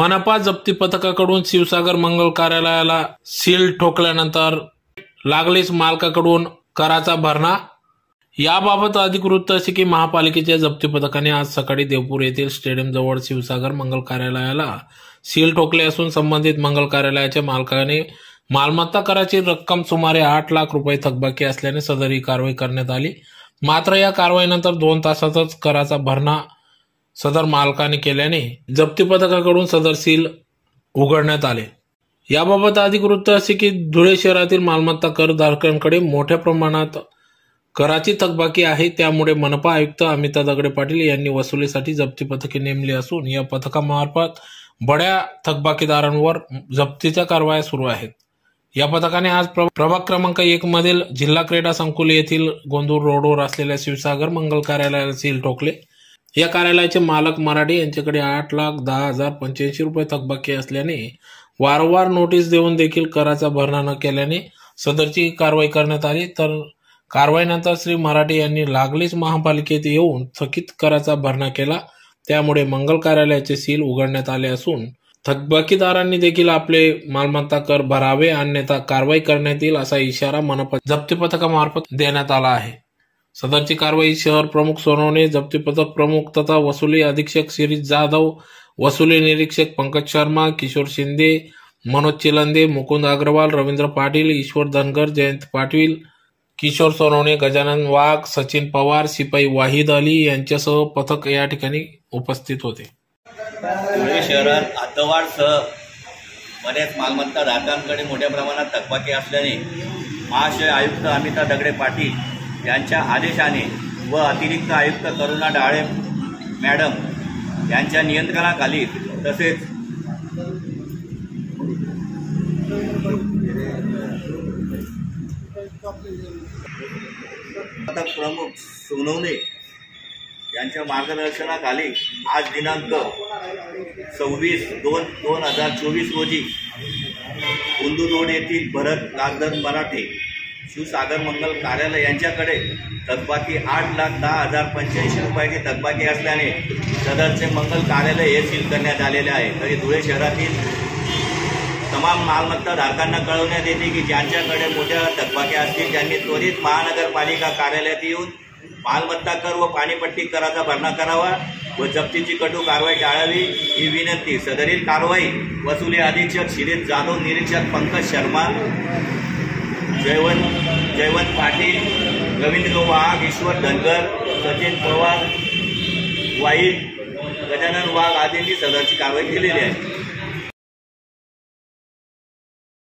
मनपा जप्ती पथकाकडून शिवसागर मंगल कार्यालयाला सील ठोकल्यानंतर लागलीच मालकाकडून कराचा भरणा. याबाबत अधिकृत असे की महापालिकेच्या जप्ती पथकाने आज सकाळी देवपूर येथील स्टेडियम जवळ शिवसागर मंगल कार्यालयाला सील ठोकले असून संबंधित मंगल कार्यालयाच्या मालकाने मालमत्ता कराची रक्कम सुमारे आठ लाख रुपये थकबाकी असल्याने सदर ही कारवाई करण्यात आली. मात्र या कारवाईनंतर दोन तासातच कराचा भरणा सदर मालकाने केल्याने जप्ती पथकाकडून सदर सील उघडण्यात आले. याबाबत अधिक वृत्त असे की धुळे शहरातील मालमत्ता करधारकांकडे मोठ्या प्रमाणात कराची थकबाकी आहे त्यामुळे मनपा आयुक्त अमिता दगडे पाटील यांनी वसुलीसाठी जप्ती पथके नेमली असून या पथकामार्फत बड्या थकबाकीदारांवर जप्तीच्या कारवाया सुरू आहेत. या पथकाने आज प्रभाग क्रमांक एक मधील जिल्हा क्रीडा संकुल येथील गोंदूर रोडवर असलेल्या शिवसागर मंगल कार्यालयाला सील ठोकले. या कार्यालयाचे मालक मराठे यांच्याकडे आठ लाख दहा हजार पंच्याऐंशी रुपये थकबाकी असल्याने वारंवार नोटीस देऊन देखील कराचा भरणा न केल्याने सदरची कारवाई करण्यात आली. तर कारवाईनंतर श्री मराठे यांनी लागलीच महापालिकेत येऊन थकीत कराचा भरणा केला. त्यामुळे मंगल कार्यालयाचे सील उघडण्यात आले असून थकबाकीदारांनी देखील आपले मालमत्ता कर भरावे अन्यथा कारवाई करण्यात येईल असा इशारा मनपा जप्ती पथकामार्फत देण्यात आला आहे. सदरची कारवाई शहर प्रमुख सोनवणे जप्ती पथक प्रमुख तथा वसुली अधीक्षक शिरीष जाधव वसुली निरीक्षक पंकज शर्मा किशोर शिंदे मनोज चिलंदे मुकुंद अग्रवाल रवींद्र पाटील ईश्वर धनगर जयंत पाटील किशोर सोनवणे गजानन वाघ सचिन पवार शिपाई वाहिद अली यांच्यासह पथक या ठिकाणी उपस्थित होते. धुळे शहरात आतवाडसह बऱ्याच मालमत्ता धारकांकडे मोठ्या प्रमाणात थकबाकी असल्याने महाशय आयुक्त अमिता दगडे पाटील यांच्या आदेशाने व अतिरिक्त आयुक्त करुणा डाळे मॅडम यांच्या नियंत्रणाखाली तसेच पथक प्रमुख सोनवणे यांच्या मार्गदर्शनाखाली आज दिनांक सव्वीस दोन दोन हजार चोवीस रोजी कुंदू रोड येथील भरत कागदर मराठे शिवसागर मंगल कार्यालय यांच्याकडे थकबाकी आठ लाख दहा हजार पंच्याऐंशी रुपयाची थकबाकी असल्याने सदरचे मंगल कार्यालय हे सील करण्यात आलेले आहे. तरी धुळे शहरातील तमाम मालमत्ता धारकांना कळवण्यात येते की ज्यांच्याकडे मोठ्या थकबाक्या असतील त्यांनी त्वरित महानगरपालिका कार्यालयात येऊन मालमत्ता कर व पाणीपट्टी कराचा भरणा करावा व जप्तीची कटू कारवाई टाळावी ही विनंती. सदरील कारवाई वसुली अधीक्षक शिरीष जाधव निरीक्षक पंकज शर्मा जयवंत जयवंत पाटील रवींद्र वाघ ईश्वर धनगर सचिन पवार वाईट गजानन वाघ आदींनी सदरची कारवाई केलेली आहे.